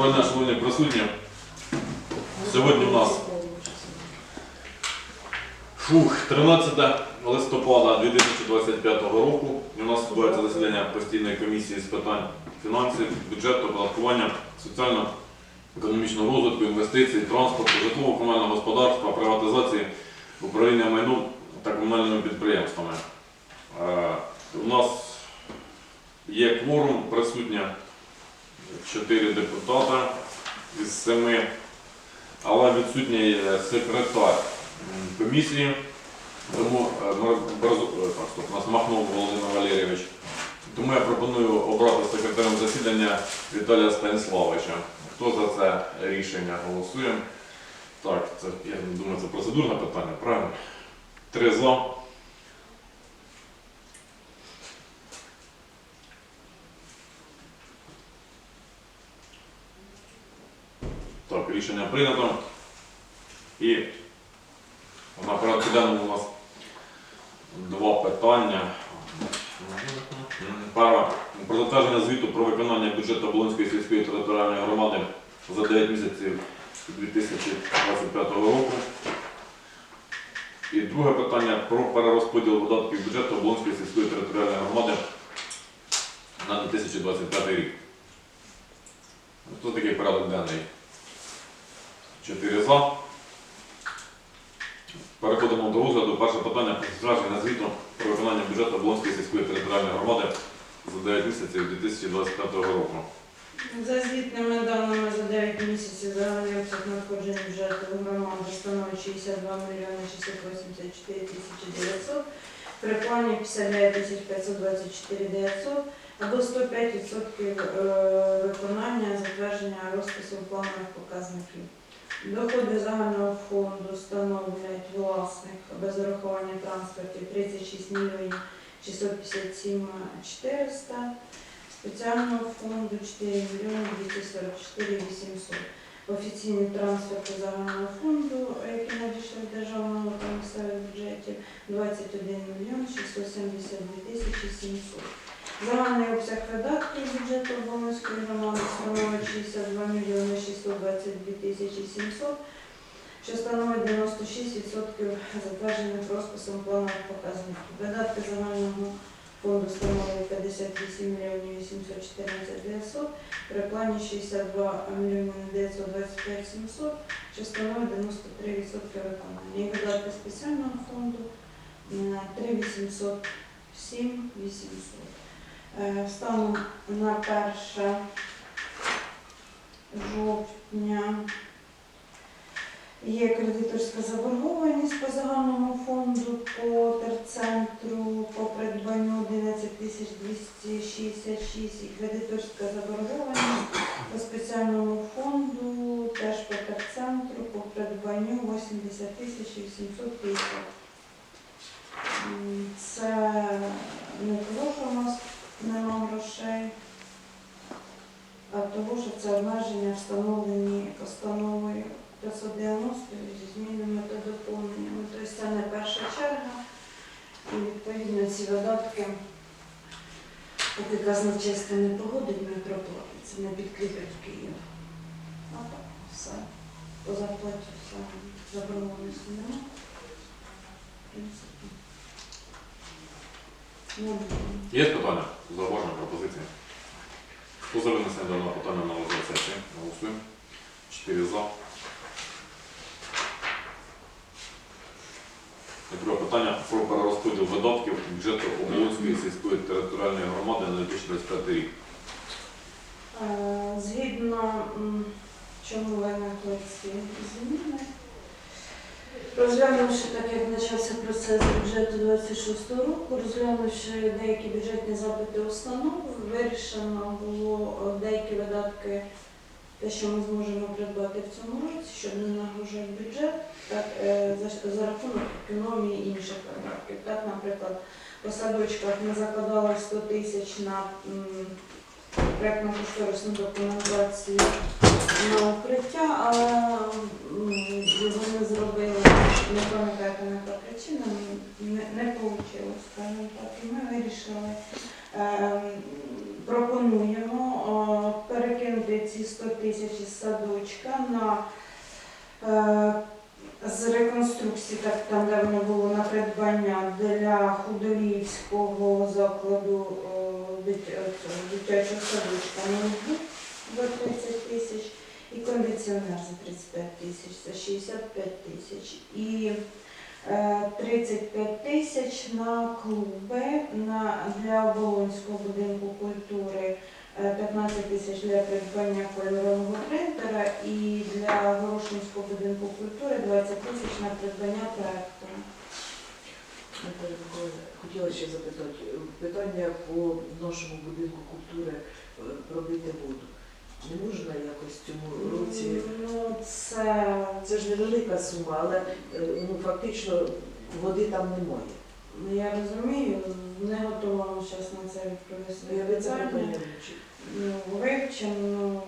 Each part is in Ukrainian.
Доброго шановні присутні. Сьогодні у нас фух, 13 листопада 2025 року. У нас відбувається засідання постійної комісії з питань фінансів, бюджету, оподаткування, соціально-економічного розвитку, інвестицій, транспорту, житлово-комунального господарства, приватизації, управління майном та комунальними підприємствами. Е, У нас є кворум присутня 4 депутата із 7, але відсутній секретар комісії. Тому е, е, так, нас Махнов Володимир Валерійович. Тому я пропоную обрати секретарем засідання Віталія Станіславовича. Хто за це рішення голосує? Так, це я думаю, це процедурне питання, правильно? Три за. Так, рішення прийнято. І на порядку денному у нас два питання. Пара про затвердження звіту про виконання бюджету Оболонської сільської територіальної громади за 9 місяців 2025 року. І друге питання про перерозподіл видатків бюджету Оболонської сільської територіальної громади на 2025 рік. Хто такий порядок денний? 4 за. Переходимо до розгляду. Перше питання про затвердження звіту про виконання бюджету Облонської сільської територіальної громади за 9 місяців 2025 року. За звітними даними за 9 місяців загальний обсяг надходжень бюджету громади становить 62 мільйони 684 тисячі 900, при плані 59 тисяч 524 900, або 105% е, виконання затвердження розпису планових показників. Доходи загального фонду становлять власник без урахування транспортів 36 мільйонів 657 400, спеціального фонду 4 мільйони 244 800. Офіційні трансферти загального фонду, які надійшли в державному та місцевих бюджетів 21 мільйон 672 тисячі 700. Загальний обсяг видатків бюджету Оболонської громади становить 62 мільйони 622 тисячі 700, що становить 96% затверджених розписом планових показників. Видатки загального фонду становить 58 мільйонів 814 900, при плані 62 мільйони 925 700, що становить 93% виконання. І видатки спеціального фонду м, 3 807 800. Е, Станом на 1 жовтня є кредиторська заборгованість по загальному фонду по терцентру по придбанню 11 266 і кредиторська заборгованість по спеціальному фонду теж по терцентру по придбанню 80 тисяч 850. М, Це не того, у нас нема грошей, а того, що це обмеження встановлені постановою 590 зі змінами та доповненнями. Тобто це не перша черга. І відповідно ці видатки, поки казначейство не погодить, ми проплатить. Це не підкріплять Київ. А так, все. По зарплаті все. Заборгованості немає. Принципі. Є питання? Зауваження, пропозиції? Хто за винесення даного питання на розгляд? Голосуємо. 4 за. Друге питання про перерозподіл видатків бюджету Оболонської сільської територіальної громади на 2025 рік. Е, Згідно чому виникли ці зміни, розглянувши так, як почався процес бюджету 26 року, розглянувши деякі бюджетні запити установ, вирішено було е, деякі видатки, те, що ми зможемо придбати в цьому році, щоб не нагружати бюджет, так, е, за, за рахунок економії інших видатків. Так, наприклад, по садочках ми закладали 100 тисяч на м, проєктну кошторисну документацію на укриття, але м, вони зробили, не пам'ятаю, по яка причина, не, не вийшло, скажімо так. І ми вирішили, е, пропонуємо е, перекинути ці 100 100 тисяч із садочка на е, з реконструкції, так там де воно було на придбання для худолівського закладу е, е, дитячого садочка за 30 тисяч і кондиціонер за 35 тисяч, це 65 тисяч. І е, 35 тисяч на клуби на, для Оболонського будинку культури, е, 15 тисяч для придбання кольорового принтера і для Горошинського будинку культури 20 тисяч на придбання проектора. Хотіла ще запитати, е, питання по нашому будинку культури е, пробити воду. Не можна якось цьому році. Ну, це Це ж невелика сума, але е, ну, фактично води там немає. ну, я розумію, не готова вам зараз на це Ну, відповісти. я це питання питання. вивчила. Ну, вивчимо, ну,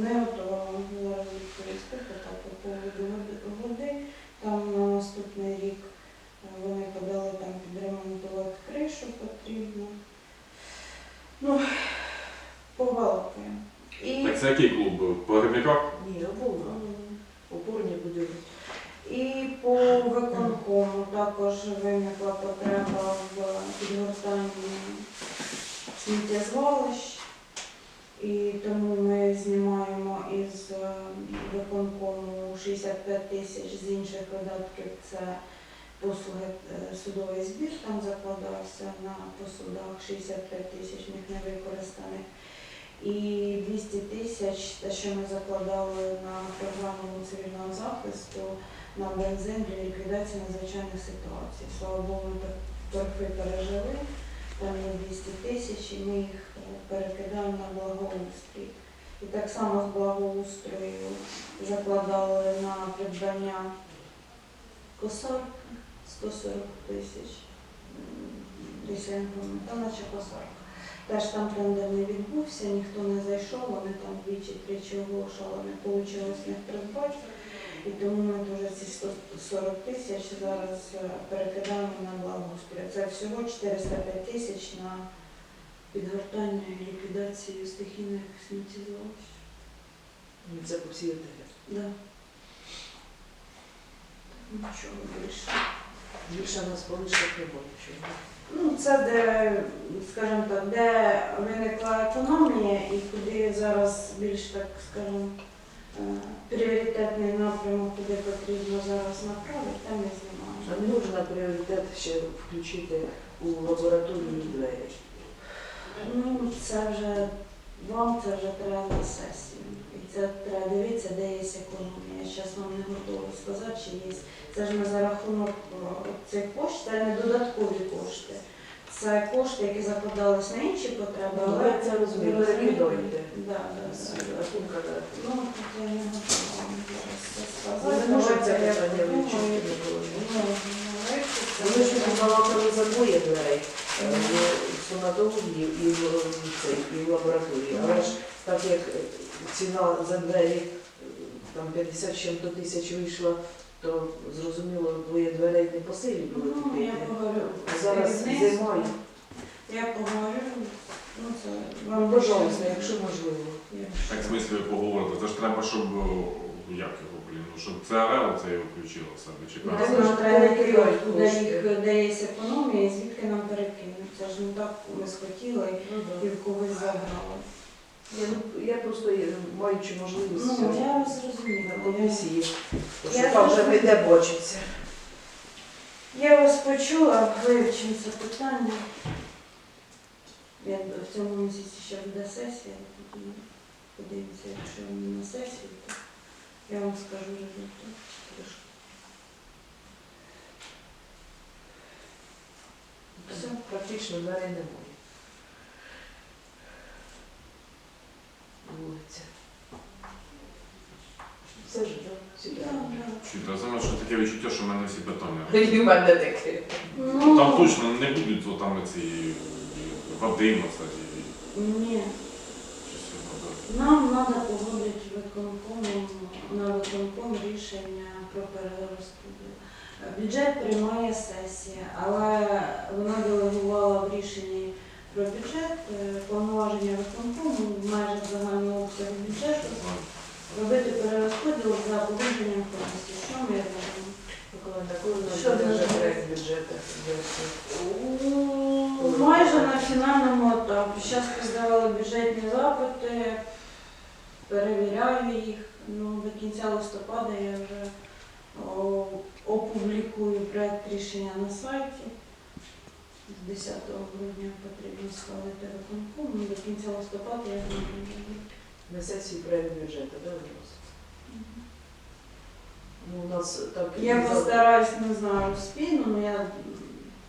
не готова вам зараз відповісти так, по поводу води-. Там на наступний рік е, вони подали там підремонтувати кришу потрібно. Ну, побалакаємо. І, Так це який клуб? Погребняках? Ні, обов'язково. м, Опорні будівлі. і по виконкому також виникла потреба в підгортанні сміттєзвалищ. І тому ми знімаємо із е, виконкому 65 тисяч з інших видатків. Це послуги е, судовий збір там закладався на посудах 65 тисяч них не використаних. І 200 тисяч, те, що ми закладали на програму цивільного захисту, на бензин для ліквідації надзвичайних ситуацій. Слава Богу, ми торги пережили. Там є 200 тисяч, і ми їх е, перекидаємо на благоустрій. І так само з благоустрою закладали на придбання косарки 140 тисяч. Десь я не пам'ятаю, та наче косарка. Теж там тендер не відбувся, ніхто не зайшов, вони там двічі-тричі оголошували, не вийшло з них придбати. І тому ми дуже ці 140 тисяч зараз е, перекидаємо на благоустрій. Це всього 405 тисяч на підгортання і ліквідацію стихійних сміттєзвалищ. Ну, Це по всій отелі. Да. Нічого більше. Більше нас полишок нічого. Ну, це де, скажімо так, де виникла економія і куди зараз більш так, скажімо, е, пріоритетний напрямок, куди потрібно зараз направити, там ми А не можна пріоритет ще включити у лабораторію двері. Ну, це вже вам це вже треба на сесію. І це треба дивитися, де є економія. Я зараз вам не готова сказати, чи є. Це ж ми за рахунок цих коштів, це не додаткові кошти. Це кошти, які закладались на інші потреби, Ну, але ви це на Ну, я не готова вам зараз сказати. не вивчити. Ну, ну, ж балакали за двоє дверей е, в стоматології і в, е, цей, і в лабораторії. Але ж так як е, ціна за двері е, там 50 з чим-то тисяч вийшла, то зрозуміло, двоє дверей не по силі було Ну, я купити. поговорю. А зараз зимою. Я поговорю. Ну, це Ну, вам пожалуйста, лише- якщо можливо. Так в смислі ви поговорите. Це ж треба, щоб о, як його, блін, ну, щоб ЦРЛ це його включило в себе. Чи Ну, як? це це ж треба перекидають їх, де є економія, і звідки нам перекинуть. Це ж не схотіли Ну, і в когось забрали. Я, ну, я просто маючи можливість Ну, я вас зрозуміла. на комісії, Я що там вже зрозуміла. вийде бочиться. Я вас почула, вивчимо це питання. Я в цьому місяці ще буде сесія, тоді подивимося, якщо на сесію, то я вам скажу результат. Трошки. Все. Практично дверей немає. Вулиця. Все ж. Чуєте, саме що таке відчуття, що в мене всі питання. І в мене таке. Ну, Там точно не будуть о, там ці води, кстати. Ні. Нам треба погодити виконкомом на виконком рішення про перерозподіл. Бюджет приймає сесія, але вона делегувала в рішенні про бюджет, е, повноваження виконкому в межах загального обсягу бюджету робити перерозподіл за погодженням комісії. Що ми робимо? Що робите? проект бюджету? Майже на фінальному етапі. Зараз подавали бюджетні запити, перевіряю їх. Ну, до кінця листопада я вже опублікую проект рішення на сайті. З 10 грудня потрібно схвалити виконком. Ну, До кінця листопада я зможу. На сесії проект бюджету, да, у нас? Ну, у нас так... Я постараюсь, не знаю, спільно, але я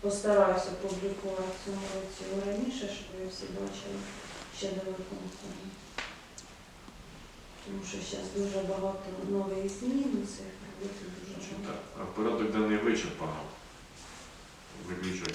постараюся опублікувати в цьому році раніше, щоб ви всі бачили ще до виконкому. Тому що зараз дуже багато нових змін, цих дуже багато. так, а Порядок денний вичерпано. Виключуйте.